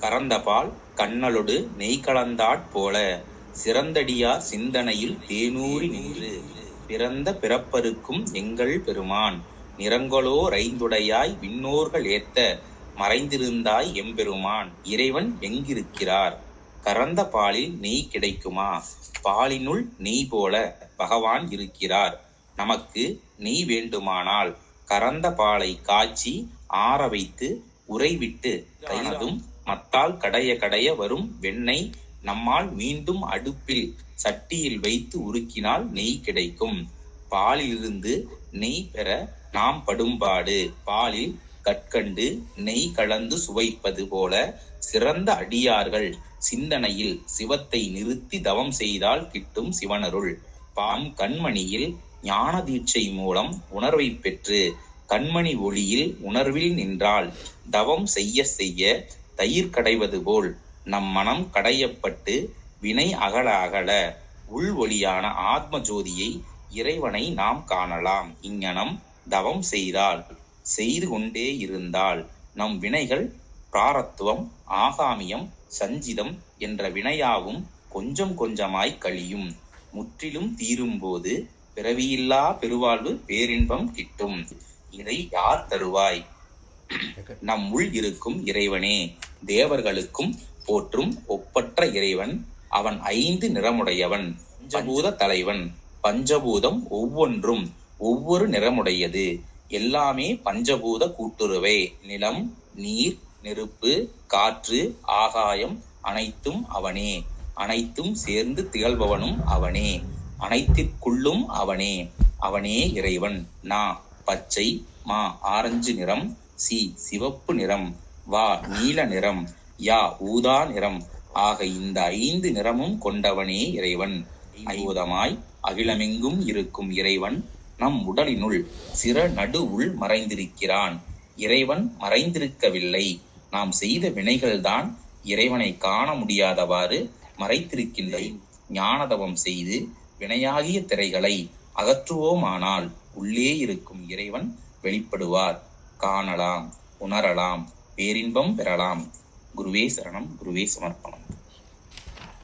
கறந்தபால் கண்ணலொடு நெய் கலந்தாற் போல சிறந்தடியார் சிந்தனையில் தேனூறி நின்று. பிறந்த பிறப்பருக்கும் எங்கள் பெருமான் நிறங்களோ ரைந்துடையாய் விண்ணோர்கள் ஏத்த மறைந்திருந்தாய் எம்பெருமான் இறைவன் எங்கிருக்கிறார்? கறந்த பாலில் நெய் கிடைக்குமா? பாலினுள் நெய் போல பகவான் இருக்கிறார். நமக்கு நெய் வேண்டுமானால் கறந்த பாலை காய்ச்சி ஆற வைத்து உறைவிட்டு தைனதும் மத்தால் கடைய கடைய வரும் வெண்ணெய் நம்மால் மீண்டும் அடுப்பில் சட்டியில் வைத்து உருக்கினால் நெய் கிடைக்கும். பாலிலிருந்து நெய் பெற நாம் படும்பாடு. பாலில் கற்கண்டு நெய் கலந்து சுவைப்பது போல சிறந்த அடியார்கள் சிந்தனையில் சிவத்தை நிறுத்தி தவம் செய்தால் கிட்டும் சிவனருள். பாம் கண்மணியில் ஞான தீட்சை மூலம் உணர்வை பெற்று கண்மணி ஒளியில் உணர்வில் நின்றால் தவம் செய்ய செய்ய தயிர் கடைவது போல் நம் மனம் கடையப்பட்டு வினை அகல அகல உள் ஒளியான ஆத்ம ஜோதியை இறைவனை நாம் காணலாம். இங்ஙனம் தவம் செய்தால் செய்து கொண்டே இருந்தால் நம் வினைகள் பிராரத்துவம் ஆகாமியம் சஞ்சிதம் என்ற வினையாவும் கொஞ்சம் கொஞ்சமாய் கழியும். முற்றிலும் தீரும்போது பிறவியில்லா பெருவாழ்வு பேரின்பம் கிட்டும். இதை யார் தருவாய்? நம் உள் இருக்கும் இறைவனே. தேவர்களுக்கும் போற்றும் ஒப்பற்ற இறைவன் அவன் ஐந்து நிறமுடையவன் பஞ்சபூத தலைவன். பஞ்சபூதம் ஒவ்வொன்றும் ஒவ்வொரு நிறமுடையது. எல்லாமே பஞ்சபூத கூட்டுறவே நிலம் நீர் நெருப்பு காற்று ஆகாயம் அனைத்தும் அவனே. அனைத்தும் சேர்ந்து திகழ்பவனும் அவனே. அனைத்திற்குள்ளும் அவனே. அவனே இறைவன். நா பச்சை மா ஆரஞ்சு நிறம் சி சிவப்பு நிறம். வா நீல நிறம் யா ஊதா நிறம் ஆக இந்த ஐந்து நிறமும் கொண்டவனே இறைவன். ஐம்பூதமாய் அகிலமெங்கும் இருக்கும் இறைவன் நம் உடலினுள் சிற நடு உள் மறைந்திருக்கிறான். இறைவன் மறைந்திருக்கவில்லை. நாம் செய்த வினைகள்தான் இறைவனை காண முடியாதவாறு மறைத்திருக்கின்ற. ஞானதவம் செய்து வினையாகிய திரைகளை அகற்றுவோமானால் உள்ளே இருக்கும் இறைவன் வெளிப்படுவார். காணலாம் உணரலாம் பேரின்பம் பெறலாம். குருவே சரணம் குருவே சமர்ப்பணம்.